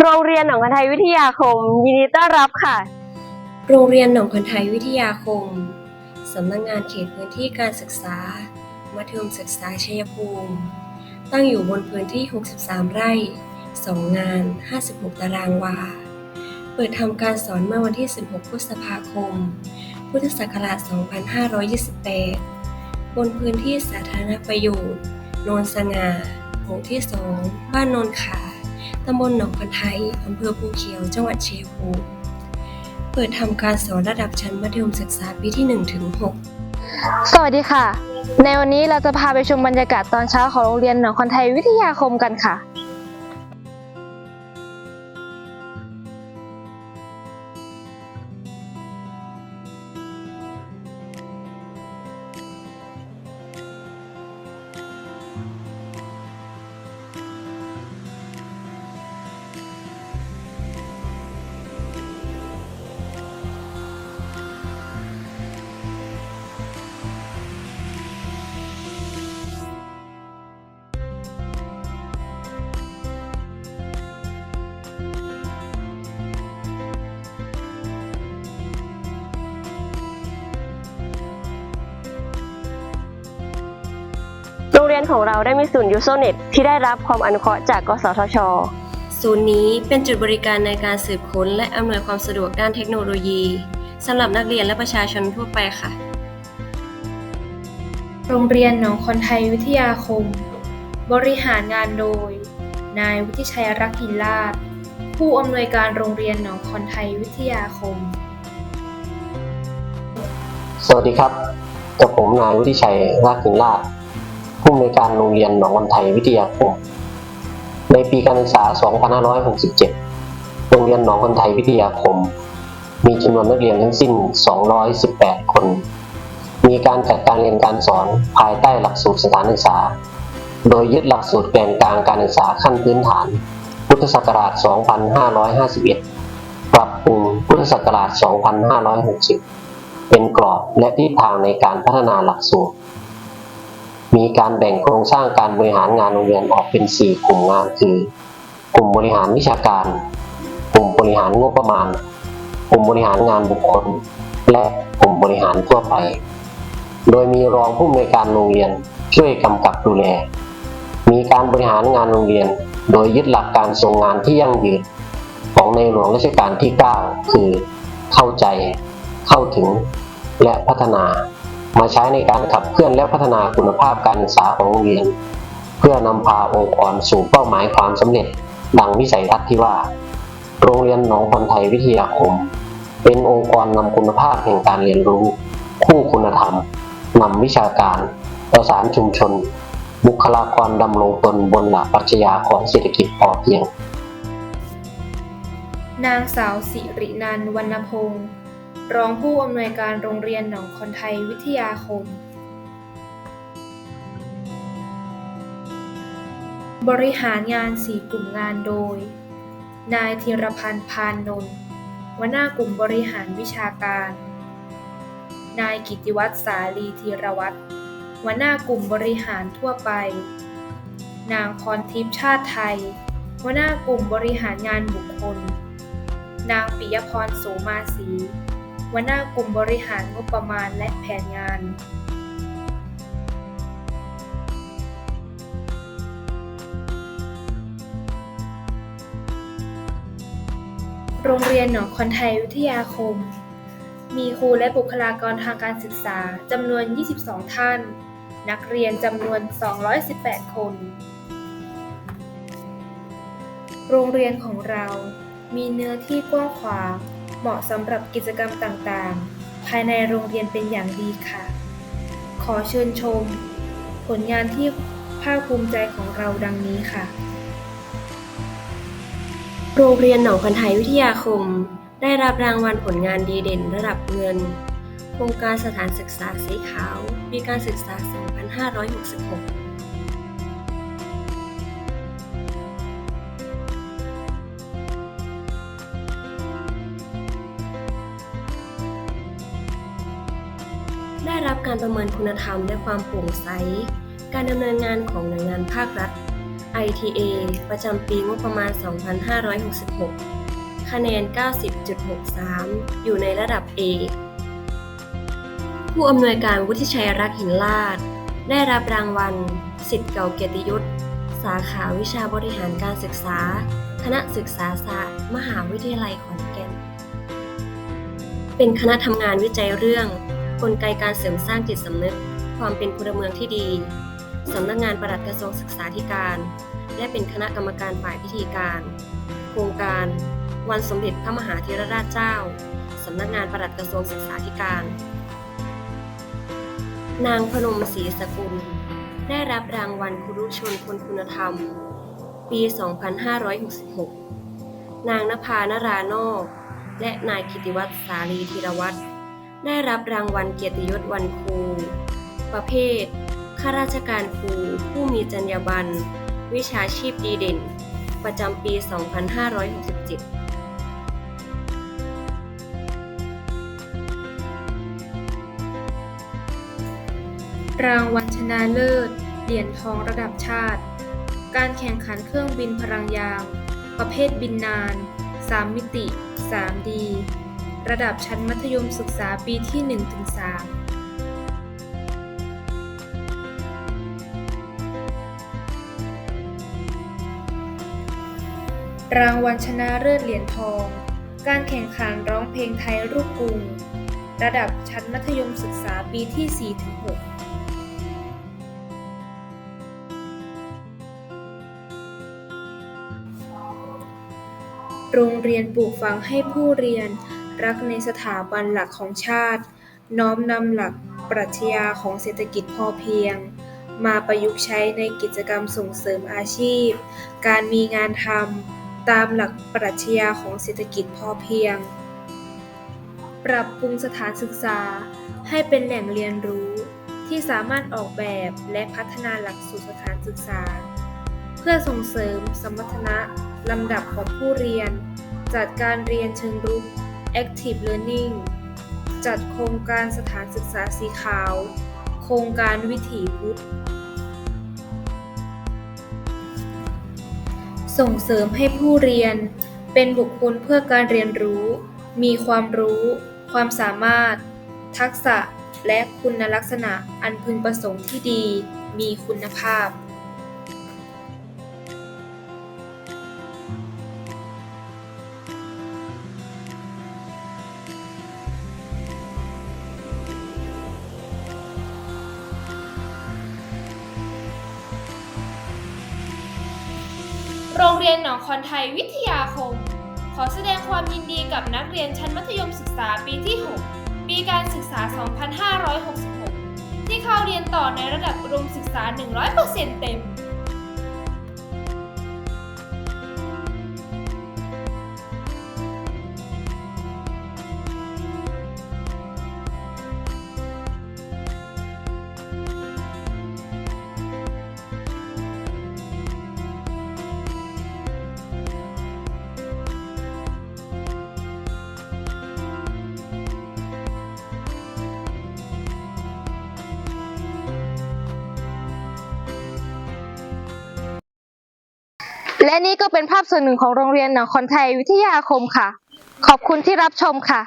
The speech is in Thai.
โรงเรียนหนองคันไทยวิทยาคม ยินดีต้อนรับค่ะ โรงเรียนหนองคันไทยวิทยาคม สำนักงงานเขตพื้นที่การศึกษา มัธยมศึกษาชัยภูมิ ตั้งอยู่บนพื้นที่ 63 ไร่ 2 งาน 56 ตารางวา เปิดทำการสอนเมื่อวันที่ 16 พฤษภาคม พุทธศักราช 2528 บนพื้นที่สาธารณประโยชน์ โนนสง่าหมู่ที่ 2 บ้านโนนขา ตำบลหนองคันไทยอำเภอภูเขียว จังหวัดเชียงภูมิเปิดทำการสอนระดับชั้นมัธยมศึกษาปีที่1ถึง6สวัสดีค่ะ ในวันนี้เราจะพาไปชมบรรยากาศตอนเช้าของโรงเรียนหนองคันไทยวิทยาคมกันค่ะ รงเรียนของเราได้มีศูนย์ยูโซเน็ตที่ได้รับความอนุเคราะห์จากกสทช ศูนย์นี้เป็นจุดบริการในการสืบค้นและอำนวยความสะดวกด้านเทคโนโลยีสำหรับนักเรียนและประชาชนทั่วไปค่ะ โรงเรียนหนองคอนไทยวิทยาคม บริหารงานโดย นายวุฒิชัยรักกินลาศผู้อำนวยการโรงเรียนหนองคอนไทยวิทยาคม สวัสดีครับกับผมนายวุฒิชัยรากขินลาภ ผู้อำนวยการโรงเรียนหนองวันไทยวิทยาคม ในปีการศึกษา 2567 โรงเรียนหนองวันไทยวิทยาคม มีจำนวนนักเรียนทั้งสิ้น 218 คน มีการจัดการเรียนการสอนภายใต้หลักสูตรสถานศึกษา โดยยึดหลักสูตรแกนกลางการศึกษาขั้นพื้นฐาน พุทธศักราช 2551 ปรับปรุงพุทธศักราช 2560 เป็นกรอบและทิศทางในการพัฒนาหลักสูตร มีการแบ่งโครงสร้างการบริหารงานโรงเรียนออกเป็น 4 กลุ่มงานคือ กลุ่มบริหารวิชาการ กลุ่มบริหารงบประมาณ กลุ่มบริหารงานบุคคล และกลุ่มบริหารทั่วไป โดยมีรองผู้อำนวยการโรงเรียนช่วยกำกับดูแล มีการบริหารงานโรงเรียน โดยยึดหลักการทรงงานที่ยั่งยืน ของในหลวงรัชกาลที่ 9 คือ เข้าใจ เข้าถึง และพัฒนา มาใช้ในการขับเคลื่อนและพัฒนาคุณภาพการศึกษาของโรงเรียน เพื่อนำพาองค์กรสู่เป้าหมายความสำเร็จ ดังวิสัยทัศน์ที่ว่า โรงเรียนหนองคนไทยวิทยาคม เป็นองค์กรนำคุณภาพแห่งการเรียนรู้ คู่คุณธรรมนำวิชาการประสานชุมชน บุคลากรดำรงตนบนหลักปรัชญาของเศรษฐกิจพอเพียง นางสาวสิรินันวรรณพงศ์ รองผู้อำนวยการโรงเรียนหนองคอนไทยวิทยาคม บริหารงานสี่กลุ่มงานโดย นายธีรพันธ์พานนนท์หัวหน้ากลุ่มบริหารวิชาการ นายกิติวัตรสาลีธีรวัตรหัวหน้ากลุ่มบริหารทั่วไป นางพรทิพย์ชาติไทย หัวหน้ากลุ่มบริหารงานบุคคล นางปิยพรโสมาศรี หัวหน้ากลุ่มบริหารงบประมาณและแผนงานโรงเรียนหนองคอนไทยวิทยาคม มีครูและบุคลากรทางการศึกษาจำนวน 22 ท่าน นักเรียนจำนวน 218 คน โรงเรียนของเรามีเนื้อที่กว้างขวาง เหมาะสำหรับกิจกรรมต่างๆ ภายในโรงเรียนเป็นอย่างดีค่ะ ขอเชิญชม ผลงานที่ภาคภูมิใจของเราดังนี้ค่ะ โรงเรียนหนองคันไทยวิทยาคม ได้รับรางวัลผลงานดีเด่นระดับเงิน โครงการสถานศึกษาสีขาว ปีการศึกษา 2566 ได้รับการประเมินคุณธรรมและความโปร่งใส การดำเนินงานของหน่วยงานภาครัฐ ITA ประจำปีงบประมาณ 2566 คะแนน 90.63 อยู่ในระดับ A ผู้อำนวยการวุฒิชัยรักหินลาด ได้รับรางวัล สิทธิ์เก่าเกียรติยศ สาขาวิชาบริหารการศึกษา คณะศึกษาศาสตร์ มหาวิทยาลัยขอนแก่น เป็นคณะทำงานวิจัยเรื่อง กลไกการเสริมสร้างจิตสำนึก ความเป็นพลเมืองที่ดี สำนักงานปลัดกระทรวงศึกษาธิการ และเป็นคณะกรรมการฝ่ายพิธีการ โครงการ วันสมเด็จพระมหาเถรราชเจ้า สำนักงานปลัดกระทรวงศึกษาธิการ นางพนมศรีสกุล ได้รับรางวัลครุชนคนคุณธรรม ปี 2566 นางนภานรานอกและนายกิติวัตรสาลีธีรวัตร ได้รับรางวัลเกียรติยศวันครู ประเภท ข้าราชการครู ผู้มีจรรยาบรรณ วิชาชีพดีเด่น ประจำปี 2567รางวัลชนะเลิศ เหรียญทองระดับชาติ การแข่งขันเครื่องบินพลังยาง ประเภทบินนาน 3 มิติ 3D ระดับชั้นมัธยมศึกษาปีที่ 1-3รางวัลชนะเลิศเหรียญทอง การแข่งขันร้องเพลงไทยรูปกรุง ระดับชั้นมัธยมศึกษาปีที่ 4-6 โรงเรียนปลูกฝังให้ผู้เรียน รักในสถาบันหลักของชาติ น้อมนำหลักปรัชญาของเศรษฐกิจพอเพียง มาประยุกต์ใช้ในกิจกรรมส่งเสริมอาชีพ การมีงานทำตามหลักปรัชญาของเศรษฐกิจพอเพียง ปรับปรุงสถานศึกษาให้เป็นแหล่งเรียนรู้ที่สามารถออกแบบและพัฒนาหลักสูตรสถานศึกษา เพื่อส่งเสริมสมรรถนะลำดับของผู้เรียน จัดการเรียนเชิงรุก Active Learning จัดโครงการสถานศึกษาสีขาว โครงการวิถีพุทธ ส่งเสริมให้ผู้เรียน เป็นบุคคลเพื่อการเรียนรู้ มีความรู้ ความสามารถ ทักษะ และคุณลักษณะอันพึงประสงค์ที่ดี มีคุณภาพ เรียนหนองคอนไทยวิทยาคม ขอแสดงความยินดีกับนักเรียนชั้นมัธยมศึกษาปีที่ 6 ปีการศึกษา 2566 ที่เข้าเรียนต่อในระดับอุดมศึกษา 100%เต็ม และนี่ก็เป็นภาพส่วนหนึ่งของโรงเรียนหนองคอนไทยวิทยาคมค่ะ ขอบคุณที่รับชมค่ะ